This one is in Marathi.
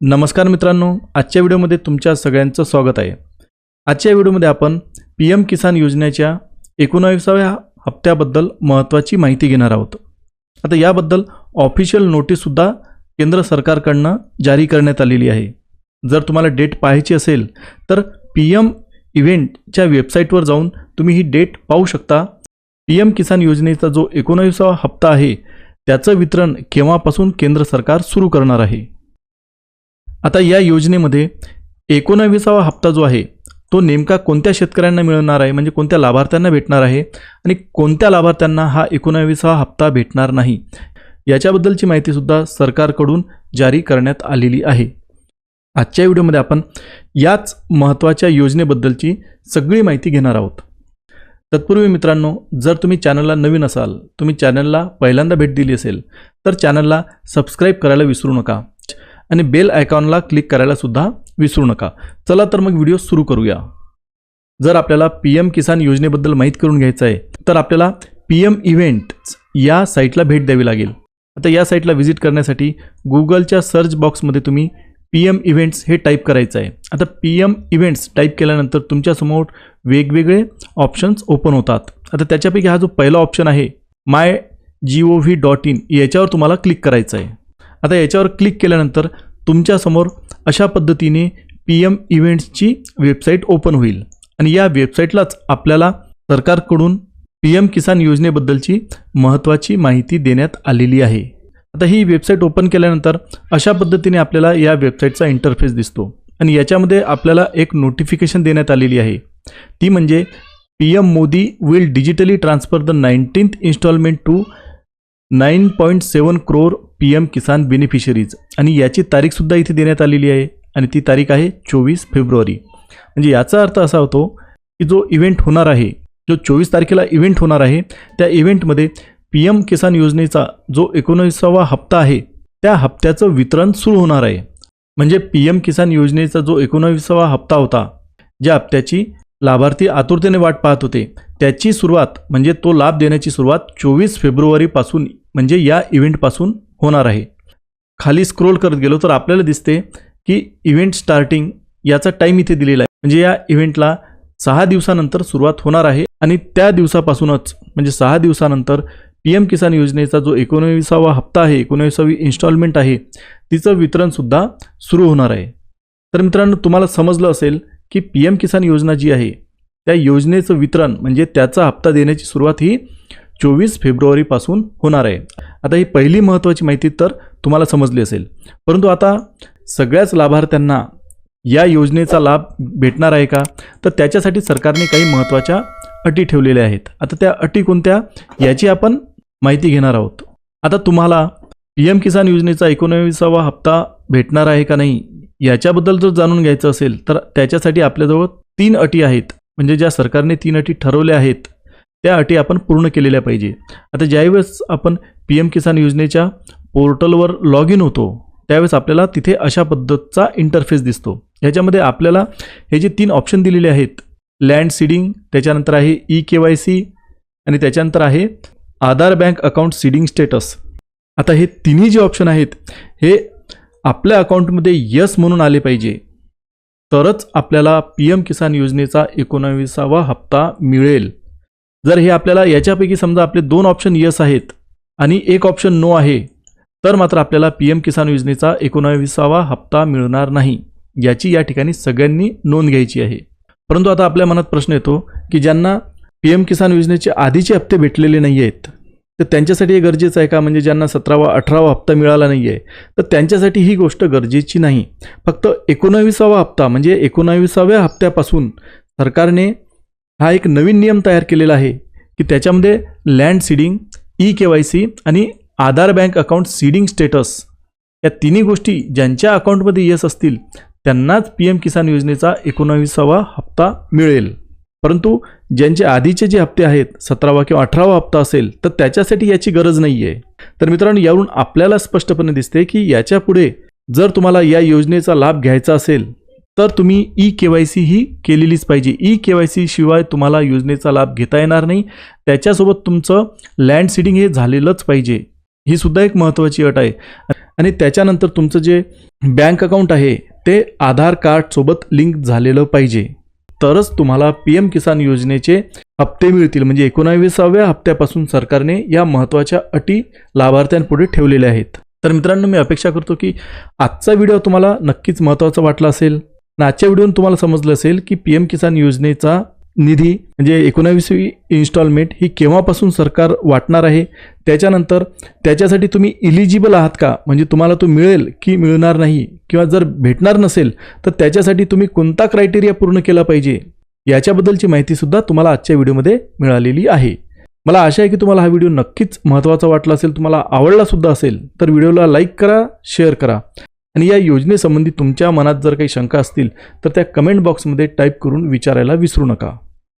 नमस्कार मित्रांनो आजच्या व्हिडिओमध्ये तुमच्या सगळ्यांचं स्वागत आहे. आजच्या व्हिडिओमध्ये आपण पी एम किसान योजनेच्या एकोणाविसाव्या हप्त्याबद्दल महत्त्वाची माहिती घेणार आहोत. आता याबद्दल ऑफिशियल नोटीससुद्धा केंद्र सरकारकडनं जारी करण्यात आलेली आहे. जर तुम्हाला डेट पाहायची असेल तर पी एम इव्हेंटच्या वेबसाईटवर जाऊन तुम्ही ही डेट पाहू शकता. पी एम किसान योजनेचा जो एकोणाविसावा हप्ता आहे त्याचं वितरण केव्हापासून केंद्र सरकार सुरू करणार आहे? आता या योजनेमध्ये एकोणवीसावा हप्ता जो आहे तो नेमका कोणत्या शेतकऱ्यांना मिळणार आहे? म्हणजे कोणत्या लाभार्थ्यांना भेटणार आहे? आणि कोणत्या लाभार्थ्यांना हा एकोणाविसावा हप्ता भेटणार नाही? याच्याबद्दलची माहितीसुद्धा सरकारकडून जारी करण्यात आलेली आहे. आजच्या व्हिडिओमध्ये आपण याच महत्त्वाच्या योजनेबद्दलची सगळी माहिती घेणार आहोत. तत्पूर्वी मित्रांनो जर तुम्ही चॅनलला नवीन असाल तुम्ही चॅनलला पहिल्यांदा भेट दिली असेल तर चॅनलला सबस्क्राईब करायला विसरू नका. आणि बेल आयकॉनला क्लिक करायला सुद्धा विसरू नका. चला तर मग व्हिडिओ सुरू करूया. जर आपल्याला पी एम किसान योजनेबद्दल माहीत करून घ्यायचं आहे तर आपल्याला पी एम इव्हेंट्स या साईटला भेट द्यावी लागेल. आता या साईटला व्हिजिट करण्यासाठी गुगलच्या सर्च बॉक्समध्ये तुम्ही पी एम इव्हेंट्स हे टाईप करायचं आहे. आता पी एम इव्हेंट्स टाईप केल्यानंतर तुमच्यासमोर वेगवेगळे ऑप्शन्स ओपन होतात. आता त्याच्यापैकी हा जो पहिला ऑप्शन आहे my G O V dot in याच्यावर तुम्हाला क्लिक करायचं आहे. आता याच्यावर क्लिक केल्यानंतर तुमच्यासमोर अशा पद्धतीने पी एम इव्हेंट्सची वेबसाईट ओपन होईल. आणि या वेबसाईटलाच आपल्याला सरकारकडून पी एम किसान योजनेबद्दलची महत्त्वाची माहिती देण्यात आलेली आहे. आता ही वेबसाईट ओपन केल्यानंतर अशा पद्धतीने आपल्याला या वेबसाईटचा इंटरफेस दिसतो. आणि याच्यामध्ये आपल्याला एक नोटिफिकेशन देण्यात आलेली आहे. ती म्हणजे P M Modi will digitally transfer the nineteenth instalment two nine point seven crore P M Kisan beneficiaries आणि याची तारीखसुद्धा इथे देण्यात आलेली आहे. आणि ती तारीख आहे चोवीस फेब्रुवारी. म्हणजे याचा अर्थ असा होतो की जो इव्हेंट होणार आहे जो चोवीस तारखेला इव्हेंट होणार आहे त्या इव्हेंटमध्ये पी एम किसान योजनेचा जो एकोणीसावा हप्ता आहे त्या हप्त्याचं वितरण सुरू होणार आहे. म्हणजे पी एम किसान योजनेचा जो एकोणाविसावा हप्ता होता ज्या हप्त्याची लाभार्थी आतुरतेने वाट पाहत होते त्याची सुरुवात म्हणजे तो लाभ देण्याची सुरुवात चोवीस फेब्रुवारीपासून म्हणजे या इव्हेंटपासून होणार आहे. खाली स्क्रोल करत गेलो तर आपल्याला दिसते की इव्हेंट स्टार्टिंग याचा टाईम इथे दिलेला आहे. म्हणजे या इव्हेंटला सहा दिवसानंतर सुरुवात होणार आहे आणि त्या दिवसापासूनच म्हणजे सहा दिवसानंतर पी एम किसान योजनेचा जो एकोणविसावा हप्ता आहे एकोणविसावी इन्स्टॉलमेंट आहे तिचं वितरणसुद्धा सुरू होणार आहे. तर मित्रांनो तुम्हाला समजलं असेल की पी एम किसान योजना जी आहे त्या योजनेचं वितरण म्हणजे त्याचा हप्ता देण्याची सुरुवात ही चोवीस फेब्रुवारीपासून होणार आहे. आता ही पहिली महत्त्वाची माहिती तर तुम्हाला समजली असेल. परंतु आता सगळ्याच लाभार्थ्यांना या योजनेचा लाभ भेटणार आहे का? तर त्याच्यासाठी सरकारने काही महत्त्वाच्या अटी ठेवलेल्या आहेत. आता त्या अटी कोणत्या? याची आपण माहिती घेणार आहोत. आता तुम्हाला पी एम किसान योजनेचा एकोणवीसावा हप्ता भेटणार आहे का नाही याच्याबद्दल जर जाणून घ्यायचं असेल तर त्याच्यासाठी आपल्याजवळ तीन अटी आहेत. म्हणजे ज्या सरकारने तीन अटी ठरवल्या आहेत त्या अटी आपण पूर्ण केलेल्या पाहिजे. आता ज्यावेळेस आपण पी एम किसान योजनेच्या पोर्टलवर लॉग इन होतो त्यावेळेस आपल्याला तिथे अशा पद्धतीचा इंटरफेस दिसतो. ह्याच्यामध्ये आपल्याला हे जे तीन ऑप्शन दिलेले आहेत लँड सीडिंग त्याच्यानंतर आहे ई के वाय सी आणि त्याच्यानंतर आहे Aadhaar bank account seeding status आता हे तिन्ही जे ऑप्शन आहेत हे आपल्या अकाउंटमध्ये यस म्हणून आले पाहिजे. तरच आपल्याला पी एम किसान योजनेचा एकोणावीसावा हप्ता मिळेल. जर हे आपल्याला याच्यापैकी समजा आपले दोन ऑप्शन यस आहेत आणि एक ऑप्शन नो आहे तर मात्र आपल्याला पी एम किसान योजनेचा एकोणाविसावा हप्ता मिळणार नाही. याची या ठिकाणी सगळ्यांनी नोंद घ्यायची आहे. परंतु आता आपल्या मनात प्रश्न येतो की ज्यांना पी एम किसान योजनेचे आधीचे हप्ते भेटलेले नाही आहेत तर त्यांच्यासाठी हे गरजेचं आहे का? म्हणजे ज्यांना सतरावा अठरावा हप्ता मिळाला नाही आहे तर त्यांच्यासाठी ही गोष्ट गरजेची नाही. फक्त एकोणाविसावा हप्ता म्हणजे एकोणाविसाव्या हप्त्यापासून सरकारने हा एक नवीन नियम तयार केलेला आहे की त्याच्यामध्ये land seeding E K Y C आणि Aadhaar bank account seeding status या तिन्ही गोष्टी ज्यांच्या अकाउंटमध्ये येस असतील त्यांनाच पी एम किसान योजनेचा एकोणावीसावा हप्ता मिळेल. परंतु ज्यांचे आधीचे जे हप्ते आहेत सतरावा किंवा अठरावा हप्ता असेल तर त्याच्यासाठी याची गरज नाही आहे तर मित्रांनो यावरून आपल्याला स्पष्टपणे दिसते की याच्यापुढे जर तुम्हाला या योजनेचा लाभ घ्यायचा असेल तर तुम्ही ई के वाय सी ही केलेलीच पाहिजे. ई के वाय सी शिवाय तुम्हाला योजनेचा लाभ घेता येणार नाही. त्याच्यासोबत तुमचं लँड सीडिंग हे झालेलंच पाहिजे. ही सुद्धा एक महत्त्वाची अट आहे. आणि त्याच्यानंतर तुमचं जे बँक अकाउंट आहे ते आधार कार्डसोबत लिंक झालेलं पाहिजे. तरच तुम्हाला पी एम किसान योजनेचे हप्ते मिळतील. म्हणजे एकोणाविसाव्या हप्त्यापासून सरकारने या महत्त्वाच्या अटी लाभार्थ्यांपुढे ठेवलेल्या आहेत. तर मित्रांनो मी अपेक्षा करतो की आजचा व्हिडिओ तुम्हाला नक्कीच महत्त्वाचा वाटला असेल. आणि आजच्या व्हिडिओन तुम्हाला समजलं असेल की पी एम किसान योजनेचा निधी म्हणजे एकोणावीसवी इन्स्टॉलमेंट ही केव्हापासून सरकार वाटणार आहे? त्याच्यानंतर त्याच्यासाठी तुम्ही इलिजिबल आहात का? म्हणजे तुम्हाला तो मिळेल की मिळणार नाही? किंवा जर भेटणार नसेल तर त्याच्यासाठी तुम्ही कोणता क्रायटेरिया पूर्ण केला पाहिजे? याच्याबद्दलची माहितीसुद्धा तुम्हाला आजच्या व्हिडिओमध्ये मिळालेली आहे. मला आशा आहे की तुम्हाला हा व्हिडिओ नक्कीच महत्त्वाचा वाटला असेल तुम्हाला आवडला सुद्धा असेल तर व्हिडिओला लाईक करा शेअर करा. आणि या योजनेसंबंधी तुमच्या मनात जर काही शंका असतील तर त्या कमेंट बॉक्समध्ये टाईप करून विचारायला विसरू नका.